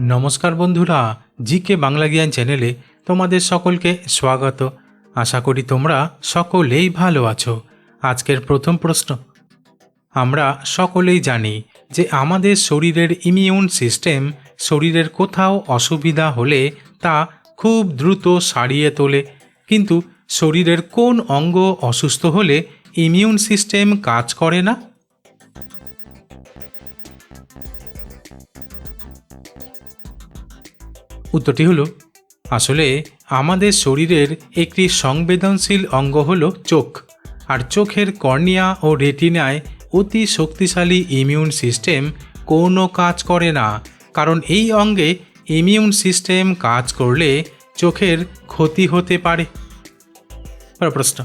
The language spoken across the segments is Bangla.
নমস্কার বন্ধুরা, জিকে বাংলা জ্ঞান চ্যানেলে তোমাদের সকলকে স্বাগত। আশা করি তোমরা সকলেই ভালো আছো। আজকের প্রথম প্রশ্ন। আমরা সকলেই জানি যে আমাদের শরীরের ইমিউন সিস্টেম শরীরের কোথাও অসুবিধা হলে তা খুব দ্রুত সারিয়ে তোলে। কিন্তু শরীরের কোন অঙ্গ অসুস্থ হলে ইমিউন সিস্টেম কাজ করে না? উত্তরটি হলো, আসলে আমাদের শরীরের একটি সংবেদনশীল অঙ্গ হল চোখ, আর চোখের কর্নিয়া ও রেটিনায় অতি শক্তিশালী ইমিউন সিস্টেম কোনো কাজ করে না, কারণ এই অঙ্গে ইমিউন সিস্টেম কাজ করলে চোখের ক্ষতি হতে পারে। প্রশ্ন,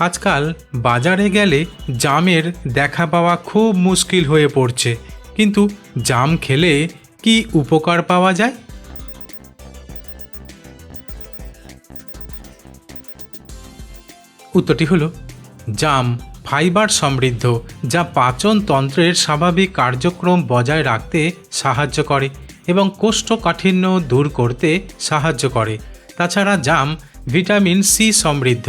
আজকাল বাজারে গেলে জামের দেখা পাওয়া খুব মুশকিল হয়ে পড়ছে কিন্তু জাম খেলে কি উপকার পাওয়া যায়? উত্তরটি হলো, জাম ফাইবার সমৃদ্ধ, যা পাচন তন্ত্রের স্বাভাবিক কার্যক্রম বজায় রাখতে সাহায্য করে এবং কোষ্ঠকাঠিন্য দূর করতে সাহায্য করে। তাছাড়া জাম ভিটামিন সি সমৃদ্ধ,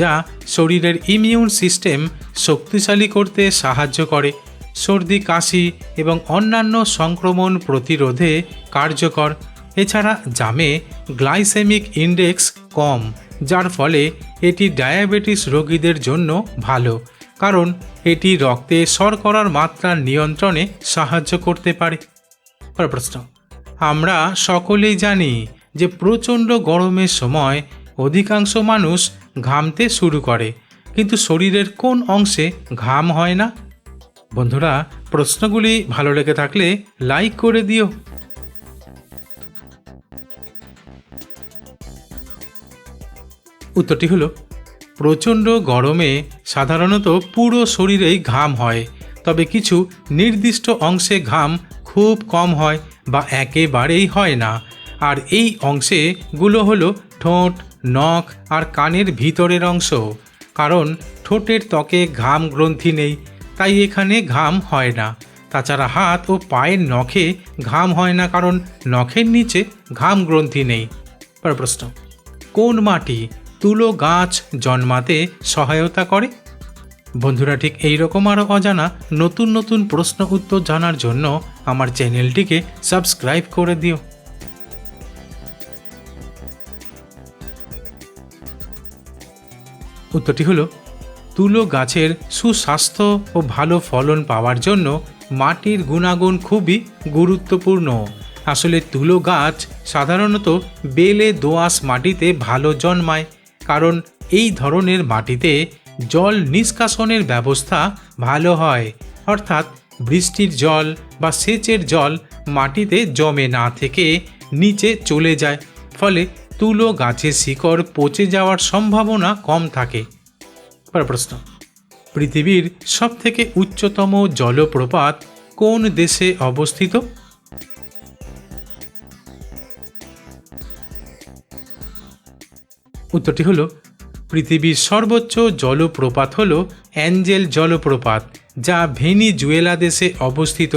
যা শরীরের ইমিউন সিস্টেম শক্তিশালী করতে সাহায্য করে। সর্দি, কাশি এবং অন্যান্য সংক্রমণ প্রতিরোধে কার্যকর। এছাড়া জামে গ্লাইসেমিক ইন্ডেক্স কম, যার ফলে এটি ডায়াবেটিস রোগীদের জন্য ভালো, কারণ এটি রক্তে শর্করার মাত্রা নিয়ন্ত্রণে সাহায্য করতে পারে। প্রশ্ন, আমরা সকলেই জানি যে প্রচণ্ড গরমের সময় অধিকাংশ মানুষ ঘামতে শুরু করে, কিন্তু শরীরের কোন অংশে ঘাম হয় না? বন্ধুরা, প্রশ্নগুলি ভালো লেগে থাকলে লাইক করে দিও। উত্তরটি হলো, প্রচণ্ড গরমে সাধারণত পুরো শরীরেই ঘাম হয়, তবে কিছু নির্দিষ্ট অংশে ঘাম খুব কম হয় বা একেবারেই হয় না। আর এই অংশে গুলো হলো ঠোঁট, নখ আর কানের ভিতরের অংশ, কারণ ঠোঁটের ত্বকে ঘাম গ্রন্থি নেই তাই এখানে ঘাম হয় না। তাছাড়া হাত ও পায়ের নখে ঘাম হয় না, কারণ নখের নিচে ঘাম গ্রন্থি নেই। পরের প্রশ্ন, কোন মাটি তুলো গাছ জন্মাতে সহায়তা করে? বন্ধুরা, ঠিক এই রকম আরও অজানা নতুন নতুন প্রশ্ন উত্তর জানার জন্য আমার চ্যানেলটিকে সাবস্ক্রাইব করে দিও। উত্তরটি হলো তুলো গাছের সুস্বাস্থ্য ও ভালো ফলন পাওয়ার জন্য মাটির গুণাগুণ খুবই গুরুত্বপূর্ণ। আসলে তুলো গাছ সাধারণত বেলে দোআঁশ মাটিতে ভালো জন্মায়, কারণ এই ধরনের মাটিতে জল নিষ্কাশনের ব্যবস্থা ভালো হয়। অর্থাৎ বৃষ্টির জল বা সেচের জল মাটিতে জমে না থেকে নিচে চলে যায়, ফলে তুলো গাছের শিকড় পচে যাওয়ার সম্ভাবনা কম থাকে। পরের প্রশ্ন। পৃথিবীর সবথেকে উচ্চতম জলপ্রপাত কোন দেশে অবস্থিত? উত্তরটি হলো, পৃথিবীর সর্বোচ্চ জলপ্রপাত হল অ্যাঞ্জেল জলপ্রপাত, যা ভেনিজুয়েলা দেশে অবস্থিত।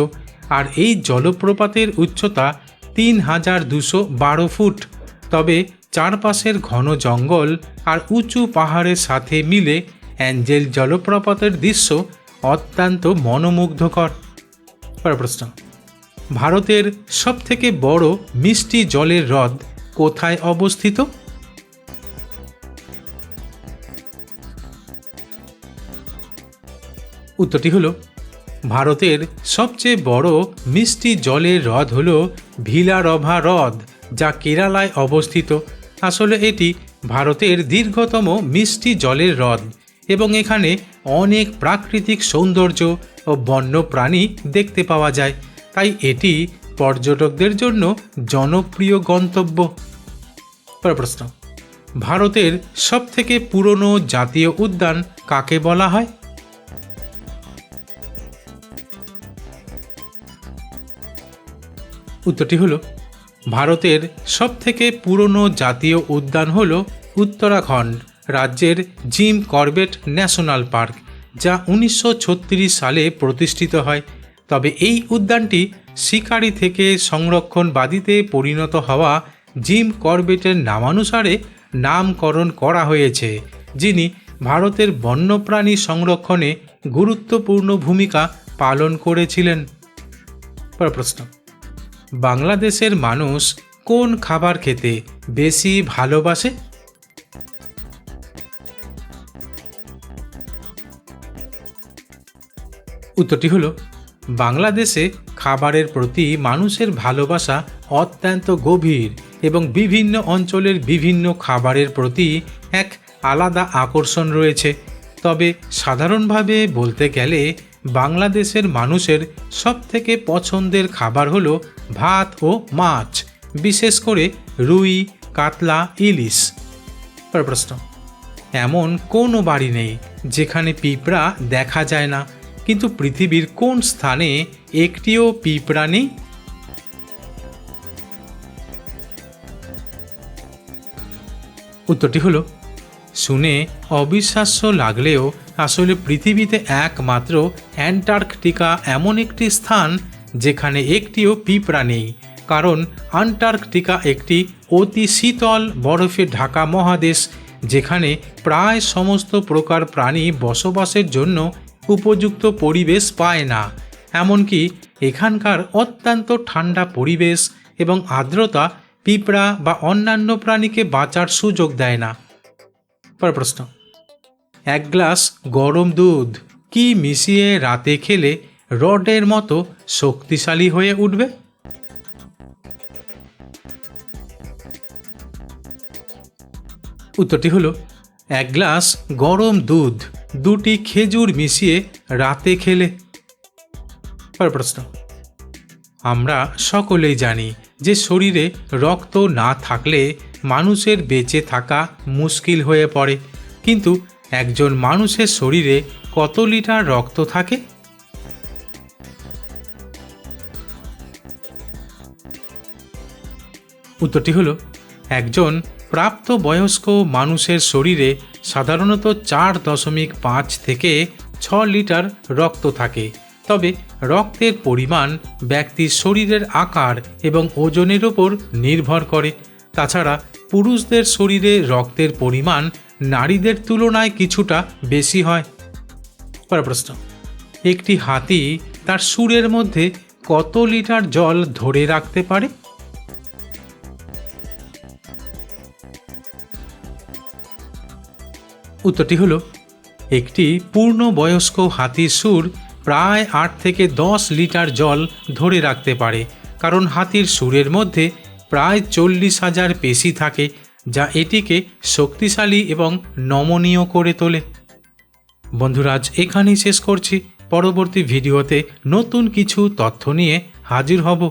আর এই জলপ্রপাতের উচ্চতা তিন হাজার দুশো বারো ফুট। তবে চারপাশের ঘন জঙ্গল আর উঁচু পাহাড়ের সাথে মিলে অ্যাঞ্জেল জলপ্রপাতের দৃশ্য অত্যন্ত মনোমুগ্ধকর। প্রশ্ন। ভারতের সবথেকে বড় মিষ্টি জলের হ্রদ কোথায় অবস্থিত? উত্তরটি হলো, ভারতের সবচেয়ে বড় মিষ্টি জলের হ্রদ হল ভিলারভা হ্রদ, যা কেরালায় অবস্থিত। আসলে এটি ভারতের দীর্ঘতম মিষ্টি জলের হ্রদ। এবং এখানে অনেক প্রাকৃতিক সৌন্দর্য ও বন্যপ্রাণী দেখতে পাওয়া যায়। তাই এটি পর্যটকদের জন্য জনপ্রিয় গন্তব্য। প্রশ্ন, ভারতের সবথেকে পুরনো জাতীয় উদ্যান কাকে বলা হয়? উত্তরটি হলো, ভারতের সবথেকে পুরনো জাতীয় উদ্যান হল উত্তরাখণ্ড। রাজ্যের জিম করবেট ন্যাশনাল পার্ক, যা উনিশশো ছত্রিশ সালে প্রতিষ্ঠিত হয়। তবে এই উদ্যানটি শিকারি থেকে সংরক্ষণবাদীতে পরিণত হওয়া জিম করবেটের নামানুসারে নামকরণ করা হয়েছে, যিনি ভারতের বন্যপ্রাণী সংরক্ষণে গুরুত্বপূর্ণ ভূমিকা পালন করেছিলেন। প্রশ্ন, বাংলাদেশের মানুষ কোন খাবার খেতে বেশি ভালোবাসে? উত্তরটি হলো, বাংলাদেশে খাবারের প্রতি মানুষের ভালোবাসা অত্যন্ত গভীর এবং বিভিন্ন অঞ্চলের বিভিন্ন খাবারের প্রতি এক আলাদা আকর্ষণ রয়েছে। তবে সাধারণভাবে বলতে গেলে, বাংলাদেশের মানুষের সবথেকে পছন্দের খাবার হলো ভাত ও মাছ, বিশেষ করে রুই, কাতলা, ইলিশ। প্রশ্ন, এমন কোনো বাড়ি নেই যেখানে পিঁপড়া দেখা যায় না। কিন্তু পৃথিবীর কোন স্থানে একটিও পিঁপড়া নেই উত্তরটি হলো, শুনে অবিশ্বাস্য লাগলেও আসলে পৃথিবীতে একমাত্র অ্যান্টার্কটিকা এমন একটি স্থান যেখানে একটিও পিঁপড়া নেই, কারণ আন্টার্কটিকা একটি অতি শীতল বরফে ঢাকা মহাদেশ যেখানে প্রায় সমস্ত প্রকার প্রাণী বসবাসের জন্য উপযুক্ত পরিবেশ পায় না। এমনকি এখানকার অত্যন্ত ঠান্ডা পরিবেশ এবং আর্দ্রতা পিঁপড়া বা অন্যান্য প্রাণীকে বাঁচার সুযোগ দেয় না। পরের প্রশ্ন। এক গ্লাস গরম দুধ কি মিশিয়ে রাতে খেলে রডের মতো শক্তিশালী হয়ে উঠবে? উত্তরটি হলো, এক গ্লাস গরম দুধ দুটি খেজুর মিশিয়ে রাতে খেলে। প্রশ্ন। আমরা সকলেই জানি যে শরীরে রক্ত না থাকলে মানুষের বেঁচে থাকা মুশকিল হয়ে পড়ে। কিন্তু একজন মানুষের শরীরে কত লিটার রক্ত থাকে? উত্তরটি হলো, একজন প্রাপ্তবয়স্ক মানুষের শরীরে সাধারণত চার দশমিক পাঁচ থেকে ছ লিটার রক্ত থাকে। তবে রক্তের পরিমাণ ব্যক্তির শরীরের আকার এবং ওজনের উপর নির্ভর করে। তাছাড়া পুরুষদের শরীরে রক্তের পরিমাণ নারীদের তুলনায় কিছুটা বেশি হয়। প্রশ্ন, একটি হাতি তার সুরের মধ্যে কত লিটার জল ধরে রাখতে পারে? উত্তরটি হলো, একটি পূর্ণবয়স্ক হাতির সুর প্রায় আট থেকে দশ লিটার জল ধরে রাখতে পারে, কারণ হাতির সুরের মধ্যে প্রায় চল্লিশ হাজার পেশি থাকে, যা এটিকে শক্তিশালী এবং নমনীয় করে তোলে। বন্ধুরাজ এখানেই শেষ করছি। পরবর্তী ভিডিওতে নতুন কিছু তথ্য নিয়ে হাজির হব।